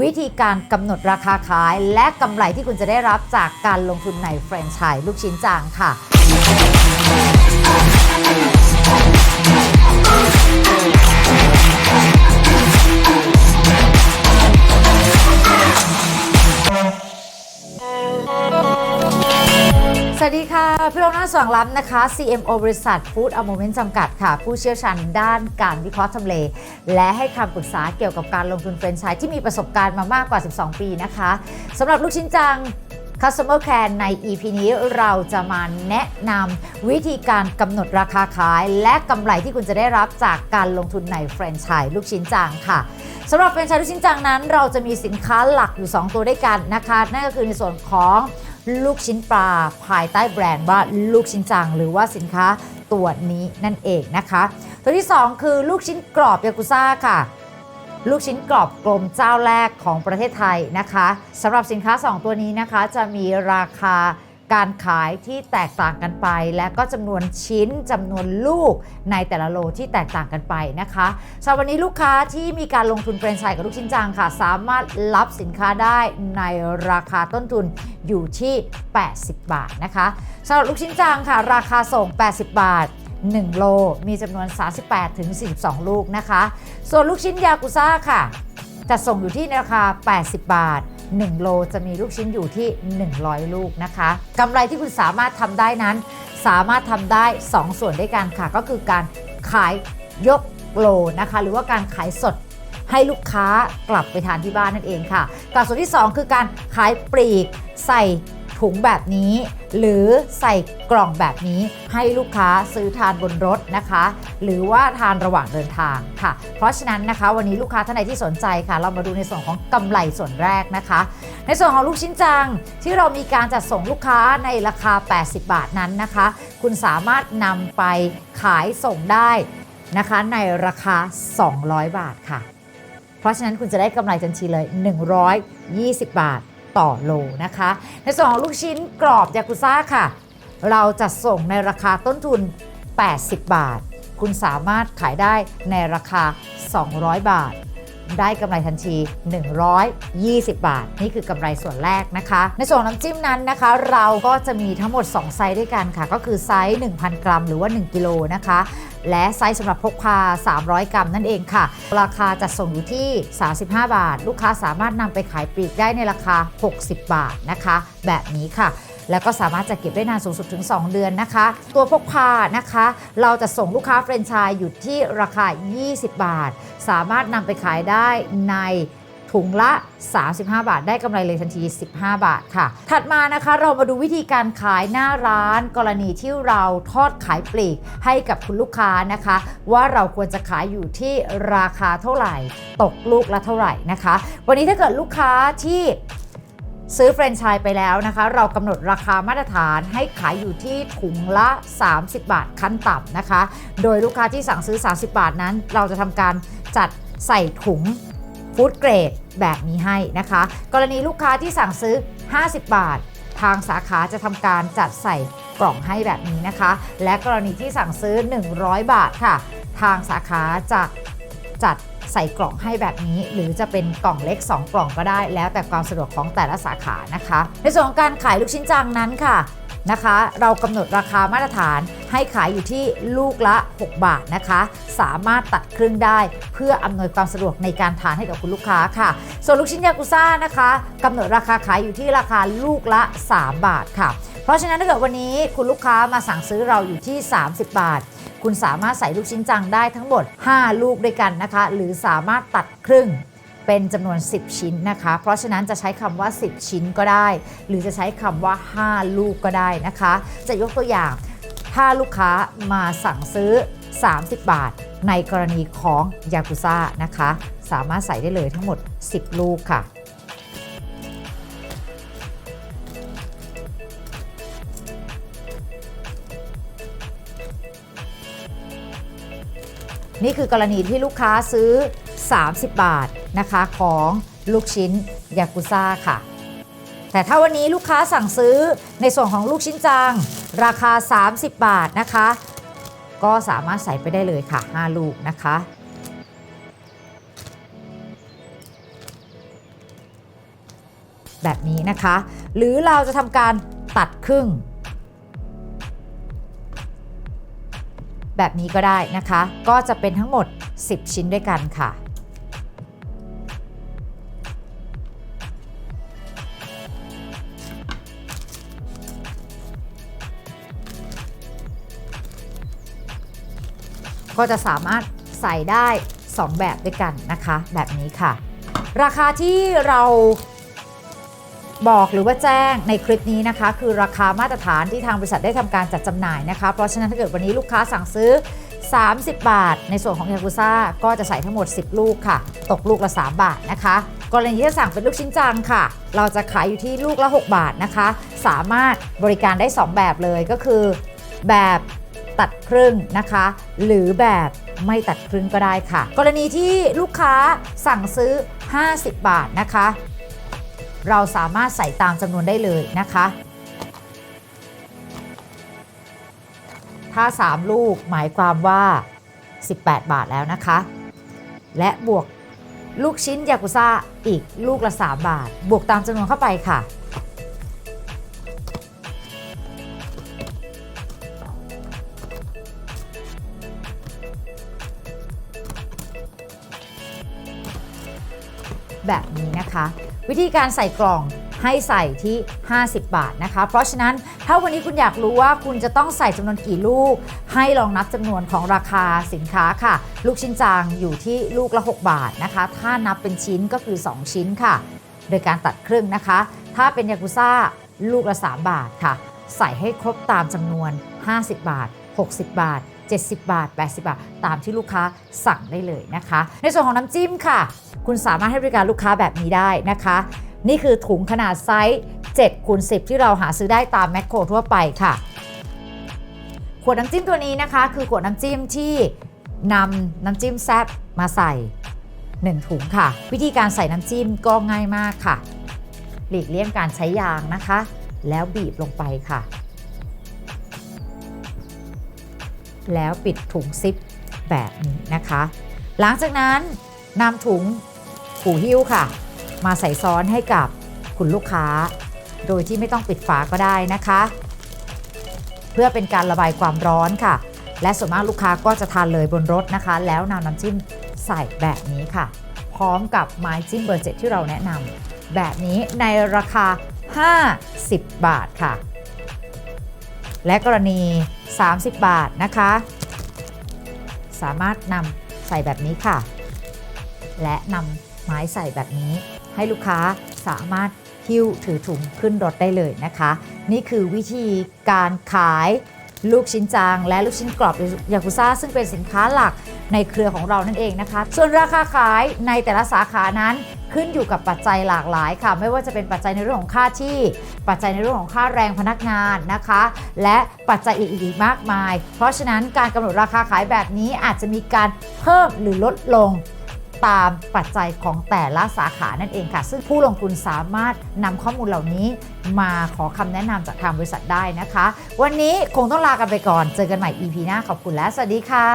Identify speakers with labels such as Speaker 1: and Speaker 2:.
Speaker 1: วิธีการกำหนดราคาขาย และกำไรที่คุณจะได้รับจากการลงทุนในแฟรนไชส์ลูกชิ้นจางค่ะ สวัสดีค่ะ พี่โรน่าสว่างล้ำนะคะ CMO บริษัท Food a Moment จำกัดค่ะ ผู้เชี่ยวชาญด้านการวิเคราะห์ทำเล และให้คำปรึกษาเกี่ยวกับการลงทุนแฟรนไชส์ที่มีประสบการณ์มามากกว่า 12 ปีนะคะสำหรับลูกชิ้นจัง Customer Care ใน EP นี้เราจะมาแนะนำวิธีการกำหนดราคาขาย และกำไรที่คุณจะได้รับจากการลงทุนในแฟรนไชส์ลูกชิ้นจังค่ะสำหรับแฟรนไชส์ลูกชิ้นจังนั้น เราจะมีสินค้าหลักอยู่ 2 ตัวด้วยกันนะคะ นั่นก็คือในส่วนของ ลูกชิ้นปลาภายใต้แบรนด์ว่าลูกชิ้นจัง หรือว่าสินค้าตัวนี้นั่นเองนะคะ ตัวที่ 2 คือลูกชิ้นกรอบยากุซ่าค่ะ ลูกชิ้นกรอบกลมเจ้าแรกของประเทศไทยนะคะสำหรับสินค้า 2 ตัวนี้นะคะจะมีราคา การขายที่แตกต่างกันไป และก็จำนวนชิ้นจำนวนลูกในแต่ละโลที่แตกต่างกันไปนะคะสำหรับวันนี้ลูกค้าที่มีการลงทุนแฟรนไชส์กับลูกชิ้นจังค่ะ สามารถรับสินค้าได้ในราคาต้นทุนอยู่ที่ 80 บาทนะคะสำหรับลูกชิ้นจังค่ะ ราคาส่ง 80 บาท1 โล มีจำนวน 38 ถึง 42 ลูกนะคะ ส่วนลูกชิ้นยากุซ่าค่ะ จะส่งอยู่ที่ราคา 80 บาท 1 โลจะมีลูกชิ้นอยู่ที่ 100 ลูกนะคะกำไรที่คุณสามารถทำได้นั้น สามารถทำได้ 2 ส่วนด้วยกันค่ะ ก็คือการขายยกโลนะคะ หรือว่าการขายสดให้ลูกค้ากลับไปทานที่บ้านนั่นเองค่ะกับส่วนที่ 2 คือการขายปลีกใส่ ถุงแบบนี้ หรือใส่กล่องแบบนี้ให้ลูกค้าซื้อทานบนรถนะคะ หรือว่าทานระหว่างเดินทางค่ะ เพราะฉะนั้นนะคะ วันนี้ลูกค้าท่านใดที่สนใจค่ะ เรามาดูในส่วนของกำไรส่วนแรกนะคะ ในส่วนของลูกชิ้นจังที่เรามีการจัดส่งลูกค้าในราคา 80 บาทนั้นนะคะ คุณสามารถนำไปขายส่งได้นะคะในราคา 200 บาทค่ะ เพราะฉะนั้นคุณจะได้กำไรทันทีเลย 120 บาท ต่อโลนะคะ ในส่วนของลูกชิ้นกรอบยากุซ่าค่ะ เราจะส่งในราคาต้นทุน 80 บาท คุณสามารถขายได้ในราคา 200 บาท ได้กำไรทันที 120 บาท นี่คือกำไรส่วนแรกนะคะ ในส่วนน้ำจิ้มนั้นนะคะ เราก็จะมีทั้งหมด 2 ไซส์ด้วยกันค่ะ ก็คือไซส์ 1,000 กรัม หรือว่า 1 กิโลนะคะ และไซส์สำหรับพกพา 300 กรัมนั่นเองค่ะ ราคาจะส่งอยู่ที่ 35 บาท ลูกค้าสามารถนำไปขายปลีกได้ในราคา 60 บาทนะคะ แบบนี้ค่ะ แล้วก็สามารถจะเก็บได้นานสูงสุดถึง 2 เดือนนะคะ ตัวพกพานะคะ เราจะส่งลูกค้าแฟรนไชส์อยู่ที่ราคา 20 บาท สามารถนำไปขายได้ในถุงละ 35 บาท ได้กำไรเลยทันที 15 บาทค่ะ ถัดมานะคะเรามาดูวิธีการขายหน้าร้าน กรณีที่เราทอดขายปลีกให้กับคุณลูกค้านะคะ ว่าเราควรจะขายอยู่ที่ราคาเท่าไหร่ ตกลูกละเท่าไหร่นะคะ วันนี้ถ้าเกิดลูกค้าที่ ซื้อแฟรนไชส์ไปแล้วนะคะ เรากำหนดราคามาตรฐานให้ขายอยู่ที่ถุงละ 30 บาทขั้นต่ำนะคะ โดยลูกค้าที่สั่งซื้อ 30 บาทนั้น เราจะทำการจัดใส่ถุงฟู้ดเกรดแบบนี้ให้นะคะ กรณีลูกค้าที่สั่งซื้อ 50 บาท ทางสาขาจะทำการจัดใส่กล่องให้แบบนี้นะคะ และกรณีที่สั่งซื้อ 100 บาทค่ะ ทางสาขาจะจัด ใส่กล่องให้แบบนี้ หรือจะเป็นกล่องเล็ก 2 กล่องก็ได้ แล้วแต่ความสะดวกของแต่ละสาขานะคะ ในส่วนของการขายลูกชิ้นจังนั้นค่ะนะคะ เรากำหนดราคามาตรฐานให้ขายอยู่ที่ลูกละ 6 บาทนะคะ สามารถตัดครึ่งได้เพื่ออำนวยความสะดวกในการทานให้กับคุณลูกค้าค่ะ ส่วนลูกชิ้นยากุซ่านะคะกำหนดราคาขายอยู่ที่ราคาลูกละ 3 บาทค่ะ เพราะฉะนั้นถ้าเกิดวันนี้คุณลูกค้ามาสั่งซื้อเราอยู่ที่ 30 บาท คุณสามารถใส่ลูกชิ้นจังได้ทั้งหมด 5 ลูกด้วยกันนะคะ หรือสามารถตัดครึ่งเป็นจำนวน 10 ชิ้นนะคะ เพราะฉะนั้นจะใช้คำว่า 10 ชิ้นก็ได้ หรือจะใช้คำว่า 5 ลูกก็ได้นะคะ จะยกตัวอย่าง ถ้าลูกค้ามาสั่งซื้อ 30 บาท ในกรณีของยากุซ่านะคะ สามารถใส่ได้เลยทั้งหมด 10 ลูกค่ะ นี่คือกรณีที่ลูกค้าซื้อ 30 บาทนะคะของลูกชิ้นยากุซ่าค่ะ แต่ถ้าวันนี้ลูกค้าสั่งซื้อในส่วนของลูกชิ้นจัง ราคา 30 บาทนะคะ ก็สามารถใส่ไปได้เลยค่ะ 5 ลูกนะคะแบบนี้นะคะ หรือเราจะทำการตัดครึ่ง แบบนี้ก็ได้นะคะ ก็จะเป็นทั้งหมด 10 ชิ้นด้วยกันค่ะ ก็จะสามารถใส่ได้ 2 แบบด้วยกันนะคะ แบบนี้ค่ะ ราคาที่เรา บอกหรือว่าแจ้งในคลิปนี้นะคะ คือราคามาตรฐานที่ทางบริษัทได้ทำการจัดจำหน่ายนะคะ เพราะฉะนั้นถ้าเกิดวันนี้ลูกค้าสั่งซื้อ 30 บาท ในส่วนของยากุซ่าก็จะใส่ทั้งหมด 10 ลูกค่ะ ตกลูกละ 3 บาทนะคะกรณีที่สั่งเป็นลูกชิ้นจังค่ะ เราจะขายอยู่ที่ลูกละ 6 บาทนะคะ สามารถบริการได้ 2 แบบเลยก็คือ แบบตัดครึ่งนะคะ หรือแบบไม่ตัดครึ่งก็ได้ค่ะ กรณีที่ลูกค้าสั่งซื้อ 50 บาทนะคะ เราสามารถใส่ตามจำนวนได้เลยนะคะ ถ้า 3 ลูกหมายความว่า 18 บาทแล้วนะคะ และบวกลูกชิ้นยากุซ่าอีกลูกละ 3 บาท บวกตามจำนวนเข้าไปค่ะแบบนี้นะคะ วิธีการใส่กล่องให้ใส่ที่ 50 บาทนะคะ เพราะฉะนั้นถ้าวันนี้คุณอยากรู้ว่าคุณจะต้องใส่จำนวนกี่ลูก ให้ลองนับจำนวนของราคาสินค้าค่ะ ลูกชิ้นจางอยู่ที่ลูกละ 6 บาทนะคะ ถ้านับเป็นชิ้นก็คือ 2 ชิ้นค่ะ โดยการตัดครึ่งนะคะ ถ้าเป็นยากุซ่าลูกละ 3 บาทค่ะ ใส่ให้ครบตามจำนวน 50 บาท 60 บาท 70 บาท 80 บาท ตามที่ลูกค้าสั่งได้เลยนะคะ ในส่วนของน้ำจิ้มค่ะ คุณสามารถให้บริการลูกค้าแบบนี้ได้นะคะ นี่คือถุงขนาดไซส์7คูณ10 ที่เราหาซื้อได้ตามแมคโครทั่วไปค่ะ ขวดน้ำจิ้มตัวนี้นะคะ คือขวดน้ำจิ้มที่นำน้ำจิ้มแซบมาใส่ 1 ถุงค่ะ วิธีการใส่น้ำจิ้มก็ง่ายมากค่ะ หลีกเลี่ยงการใช้ยางนะคะ แล้วบีบลงไปค่ะ แล้วปิดถุงซิปแบบนี้นะคะ หลังจากนั้นนำถุง ผูหิ้วค่ะ มาใส่ซ้อนให้กับคุณลูกค้า โดยที่ไม่ต้องปิดฝาก็ได้นะคะ เพื่อเป็นการระบายความร้อนค่ะ และส่วนมากลูกค้าก็จะทานเลยบนรถนะคะ แล้วนำน้ำจิ้มใส่แบบนี้ค่ะ พร้อมกับไม้จิ้มเบอร์เจ็ดที่เราแนะนำแบบนี้ในราคา 50 บาทค่ะ และกรณี 30 บาทนะคะ สามารถนำใส่แบบนี้ค่ะ และนำ ไม้ใส่แบบนี้ ให้ลูกค้าสามารถหิ้วถือถุงขึ้นรถได้เลยนะคะ นี่คือวิธีการขายลูกชิ้นจาง และลูกชิ้นกรอบยากุซ่าซึ่งเป็นสินค้าหลักในเครือของเรานั่นเองนะคะ ส่วนราคาขายในแต่ละสาขานั้นขึ้นอยู่กับปัจจัยหลากหลายค่ะ ไม่ว่าจะเป็นปัจจัยในเรื่องของค่าที่ ปัจจัยในเรื่องของค่าแรงพนักงานนะคะ และปัจจัยอื่นๆอีกมากมาย เพราะฉะนั้นการกำหนดราคาขายแบบนี้อาจจะมีการเพิ่มหรือลดลง ตามปัจจัยของแต่ละสาขานั่นเองค่ะ ซึ่งผู้ลงทุนสามารถนำข้อมูลเหล่านี้มาขอคำแนะนำจากทางบริษัทได้นะคะ วันนี้คงต้องลากันไปก่อน เจอกันใหม่ EP หน้าขอบคุณและสวัสดีค่ะ